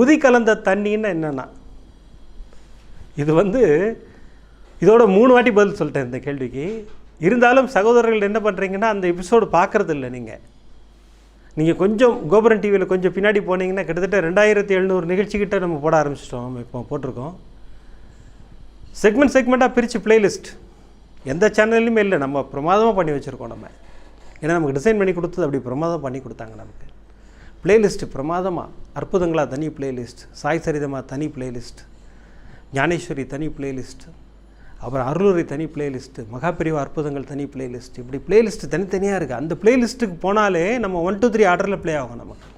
உதி கலந்த தண்ணின்னா என்னென்னா? இது வந்து இதோட மூணு வாட்டி பதில் சொல்லிட்டேன் இந்த கேள்விக்கு. இருந்தாலும் சகோதரர்கள் என்ன பண்ணுறீங்கன்னா அந்த எபிசோடு பார்க்குறது இல்லை நீங்கள் நீங்கள் கொஞ்சம் கோபுரம் டிவியில் கொஞ்சம் பின்னாடி போனீங்கன்னா கிட்டத்தட்ட ரெண்டாயிரத்தி எழுநூறு நிகழ்ச்சிக்கிட்ட நம்ம போட ஆரம்பிச்சிட்டோம். இப்போ போட்டிருக்கோம். செக்மெண்ட் செக்மெண்ட்டாக பிரித்து பிளேலிஸ்ட் எந்த சேனல்லையுமே இல்லை. நம்ம பிரமாதமாக பண்ணி வச்சுருக்கோம் நம்ம. ஏன்னா நமக்கு டிசைன் பண்ணி கொடுத்தது அப்படி பிரமாதம் பண்ணி கொடுத்தாங்க நமக்கு. பிளேலிஸ்ட்டு பிரமாதமாக அற்புதங்களா தனி பிளேலிஸ்ட் சாய் சரிதமா தனி பிளேலிஸ்ட் ஞானேஸ்வரி தனி பிளேலிஸ்ட் அப்புறம் அருளுரை தனி பிளேலிஸ்ட்டு மகாபிரிவா அற்புதங்கள் தனி பிளேலிஸ்ட் இப்படி பிளேலிஸ்ட்டு தனித்தனியாக இருக்குது அந்த பிளேலிஸ்ட்டுக்கு போனாலே நம்ம ஒன் டூ த்ரீ ஆர்டரில் ப்ளே ஆகும் நமக்கு.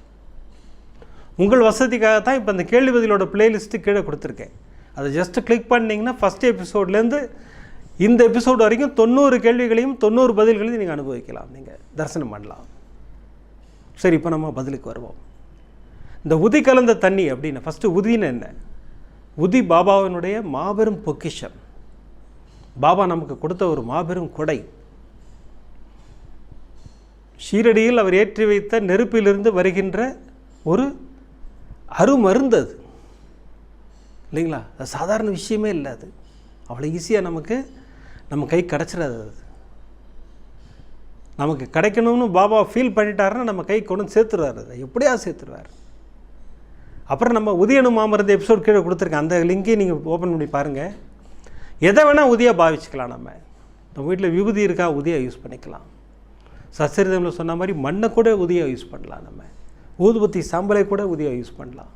உங்கள் வசதிக்காக தான் இப்போ அந்த கேள்வி பதிலோட பிளேலிஸ்ட்டு கீழே கொடுத்துருக்கேன். அதை ஜஸ்ட்டு கிளிக் பண்ணிங்கன்னா ஃபஸ்ட் எபிசோட்லேருந்து இந்த எபிசோடு வரைக்கும் தொண்ணூறு கேள்விகளையும் தொண்ணூறு பதில்களையும் நீங்கள் அனுபவிக்கலாம். நீங்கள் தரிசனம் பண்ணலாம். சரி இப்போ நம்ம பதிலுக்கு வருவோம். இந்த உதி கலந்த தண்ணி அப்படின்னு ஃபஸ்ட்டு உதின்னு என்ன? உதி பாபாவினுடைய மாபெரும் பொக்கிஷம். பாபா நமக்கு கொடுத்த ஒரு மாபெரும் கொடை. ஷீரடியில் அவர் ஏற்றி வைத்த நெருப்பிலிருந்து வருகின்ற ஒரு அருமருந்து அது இல்லைங்களா? அது சாதாரண விஷயமே இல்லை அது. அவ்வளோ ஈஸியாக நமக்கு நம்ம கை கிடச்சிடாது அது. நமக்கு கிடைக்கணும்னு பாபா ஃபீல் பண்ணிட்டாருன்னா நம்ம கை கொண்டு வந்து அதை எப்படியா சேர்த்துடுறாரு அப்புறம் நம்ம உதயனு மாமருந்து எபிசோட் கீழே கொடுத்துருக்கேன். அந்த லிங்கே நீங்கள் ஓப்பன் பண்ணி பாருங்கள் எதை வேணால் உதியாக பாவிச்சுக்கலாம் நம்ம. நம்ம வீட்டில் விபூதி இருக்கா? உதியாக யூஸ் பண்ணிக்கலாம். சச்சரிதமில் சொன்ன மாதிரி மண்ணை கூட உதியாக யூஸ் பண்ணலாம் நம்ம. ஊதுபத்தி சாம்பலை கூட உதியாக யூஸ் பண்ணலாம்.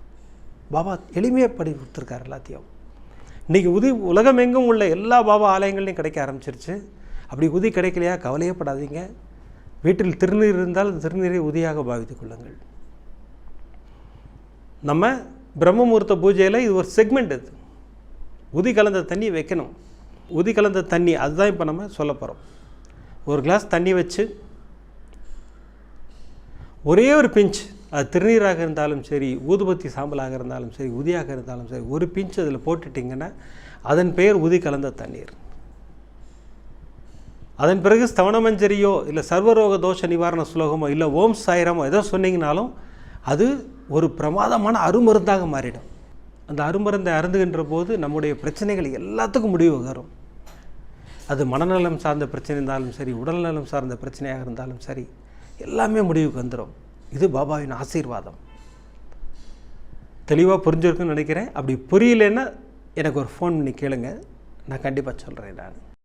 பாபா எளிமையாக படி கொடுத்துருக்காரு எல்லாத்தையும். இன்றைக்கி உதி உலகம் எங்கும் உள்ள எல்லா பாபா ஆலயங்கள்லையும் கிடைக்க ஆரம்பிச்சிருச்சு. அப்படி உதி கிடைக்கலையா? கவலையே படாதீங்க. வீட்டில் திருநீர் இருந்தால் அந்த திருநீரை உதியாக பாவித்துக் கொள்ளுங்கள். நம்ம பிரம்மமுகூர்த்த பூஜையில் இது ஒரு செக்மெண்ட் அது. உதி கலந்த தண்ணி வைக்கணும். உதி கலந்த தண்ணி அதுதான் இப்போ நம்ம சொல்ல போகிறோம் ஒரு கிளாஸ் தண்ணி வச்சு ஒரே ஒரு பிஞ்ச் அது திருநீராக இருந்தாலும் சரி ஊதுபத்தி சாம்பலாக இருந்தாலும் சரி உதியாக இருந்தாலும் சரி ஒரு பிஞ்ச் அதில் போட்டுட்டிங்கன்னா அதன் பெயர் உதி கலந்த தண்ணீர். அதன் பிறகு ஸ்தவனமஞ்சரியோ இல்லை சர்வரோக தோஷ நிவாரண சுலோகமோ இல்லை ஓம் சாயிரமோ ஏதோ சொன்னீங்கனாலும் அது ஒரு பிரமாதமான அருமருந்தாக மாறிடும். அந்த அருமருந்தை அருந்துகின்ற போது நம்முடைய பிரச்சனைகள் எல்லாத்துக்கும் முடிவு வரும். அது மனநலம் சார்ந்த பிரச்சனை இருந்தாலும் சரி உடல்நலம் சார்ந்த பிரச்சனையாக இருந்தாலும் சரி எல்லாமே முடிவுக்கு வந்துடும் இது பாபாவின் ஆசீர்வாதம். தெளிவாக புரிஞ்சிருக்குன்னு நினைக்கிறேன். அப்படி புரியலன்னா எனக்கு ஒரு ஃபோன் பண்ணி கேளுங்க. நான் கண்டிப்பாக சொல்கிறேன் நான்.